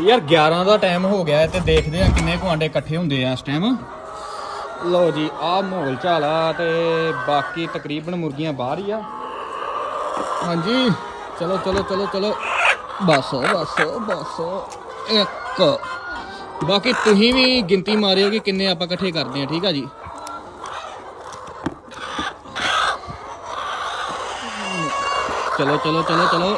ਯਾਰ 11 ਦਾ ਟਾਈਮ ਹੋ ਗਿਆ ਤੇ ਦੇਖਦੇ ਆ ਕਿੰਨੇ ਕੁ ਆਂਡੇ ਇਕੱਠੇ ਹੁੰਦੇ ਆ ਇਸ ਟਾਈਮ ਲਓ ਜੀ ਆਹ ਮਾਹੌਲ ਝਾਲਾ ਤੇ ਬਾਕੀ ਤਕਰੀਬਨ ਮੁਰਗੀਆਂ ਬਾਹਰ ਹੀ ਆ। ਹਾਂਜੀ ਚਲੋ ਚਲੋ ਚਲੋ ਚਲੋ। ਬਸ ਬਸ ਬਸ ਇੱਕ। ਬਾਕੀ ਤੁਸੀਂ ਵੀ ਗਿਣਤੀ ਮਾਰਿਓ ਕਿ ਕਿੰਨੇ ਆਪਾਂ ਇਕੱਠੇ ਕਰਦੇ ਆ ਠੀਕ ਆ ਜੀ? ਚਲੋ ਚਲੋ ਚਲੋ ਚਲੋ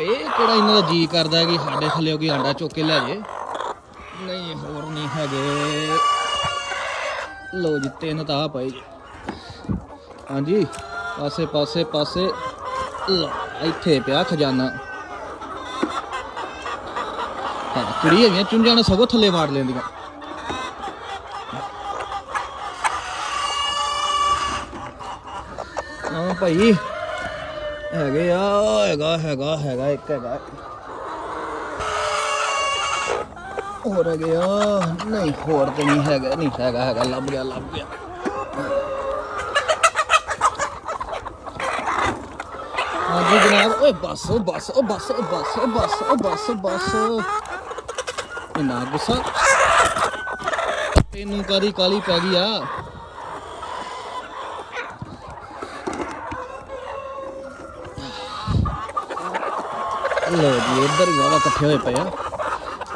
ਇਹ ਕਿਹੜਾ ਇਹਨਾਂ ਦਾ ਜੀ ਕਰਦਾ ਕਿ ਸਾਡੇ ਥੱਲੇ ਕੋਈ ਆਂਡਾ ਚੁੱਕ ਕੇ ਲੈ ਜੇ ਨਹੀਂ, ਹੋਰ ਨਹੀਂ ਹੈਗੇ। ਲੋ ਜੀ, ਤਿੰਨ ਤਾਂ ਆ ਪਏ ਹਾਂਜੀ, ਪਾਸੇ ਪਾਸੇ ਪਾਸੇ। ਇੱਥੇ ਪਿਆ ਖਜ਼ਾਨਾ। ਹਾਂ ਕੁੜੀ ਹੈਗੀਆਂ, ਚੁੰਝਾਂ ਨਾਲ ਸਗੋਂ ਥੱਲੇ ਮਾਰ ਲੈਂਦੀਆਂ। ਹਾਂ, ਭਾਈ। ਹੈਗੇ ਆ, ਹੈਗਾ ਹੈਗਾ ਹੈਗਾ, ਇੱਕ ਹੈਗਾ। ਹੋਰ ਹੈਗੇ ਆ, ਨਹੀਂ, ਹੋਰ ਤੇ ਨਹੀਂ ਹੈਗਾ ਨਹੀਂ, ਹੈਗਾ ਹੈਗਾ, ਲੱਭ ਗਿਆ ਲੱਭ ਗਿਆ। ਹਾਂਜੀ ਜਨਾਬ, ਓਏ ਬੱਸ, ਓ ਬੱਸ ਓ ਬੱਸ, ਓ ਬਸ ਓ ਬਸ, ਓ ਬੱਸ ਬੱਸ। ਇੰਨਾ ਗੁੱਸਾ। ਤੈਨੂੰ ਕਾਦੀ ਕਾਲੀ ਪੈ ਗਈ ਆ? ਲੋ ਜੀ, ਇੱਧਰ ਹੀ ਵਾਵਾ ਇਕੱਠੇ ਹੋਏ ਪਏ ਆ।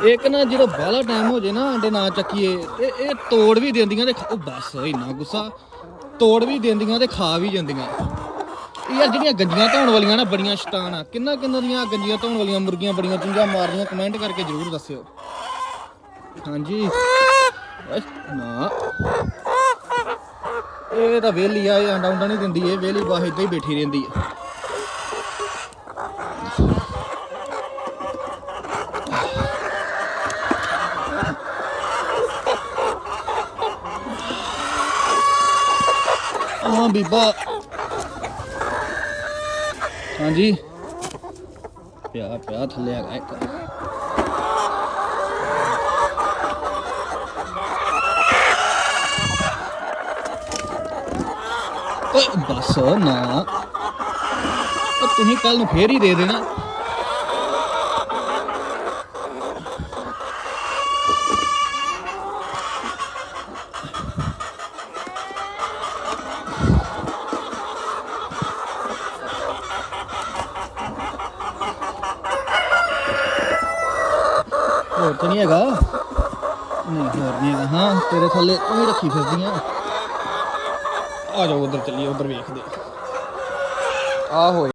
ਇੱਕ ਨਾ ਜਦੋਂ ਬਾਹਲਾ ਟਾਈਮ ਹੋ ਜੇ ਨਾ ਅੰਡੇ ਨਾ ਚੱਕੀਏ ਤੇ ਇਹ ਤੋੜ ਵੀ ਦਿੰਦੀਆਂ ਤੇ ਉਹ ਬਸ, ਇੰਨਾ ਗੁੱਸਾ। ਤੋੜ ਵੀ ਦਿੰਦੀਆਂ ਤੇ ਖਾ ਵੀ ਜਾਂਦੀਆਂ। ਯਾਰ ਜਿਹੜੀਆਂ ਗੰਜੀਆਂ ਧੋਣ ਵਾਲੀਆਂ ਨਾ, ਬੜੀਆਂ ਸ਼ੈਤਾਨ ਆ। ਕਿੰਨਾ ਕਿੰਨਾ ਦੀਆਂ ਗੰਜੀਆਂ ਧੋਣ ਵਾਲੀਆਂ ਮੁਰਗੀਆਂ ਬੜੀਆਂ ਚੁੰਝਾਂ ਮਾਰਦੀਆਂ ਕਮੈਂਟ ਕਰਕੇ ਜਰੂਰ ਦੱਸਿਓ। ਹਾਂਜੀ। ਨਾ। ਇਹ ਤਾਂ ਵੇਲੀ ਆ, ਇਹ ਆਂਡਾ ਉਂਡਾ ਨਹੀਂ ਦਿੰਦੀ, ਇਹ ਵੇਲੀ ਬਾਹ ਏਦਾਂ ਹੀ ਬੈਠੀ ਰਹਿੰਦੀ ਆ। ਹਾਂ ਬੀਬਾ। ਹਾਂਜੀ। ਪਿਆ ਪਿਆ ਥੱਲੇ ਹੈਗਾ ਇੱਕ। ਓਏ ਬਸ ਨਾ। ਤੁਸੀਂ ਕੱਲ ਨੂੰ ਫੇਰ ਹੀ ਦੇ ਦੇਣਾ। ਹੋਰ ਤਾਂ ਨਹੀਂ ਹੈਗਾ। ਨਹੀਂ, ਹੋਰ ਨਹੀਂ ਹੈਗਾ। ਹਾਂ, ਤੇਰੇ ਥੱਲੇ ਉਹ ਵੀ ਰੱਖੀ ਫਿਰਦੀਆਂ। ਆ ਜਾਓ, ਉਧਰ ਚੱਲੀਏ, ਉਧਰ ਵੇਖਦੇ ਆ। ਹੋਏ।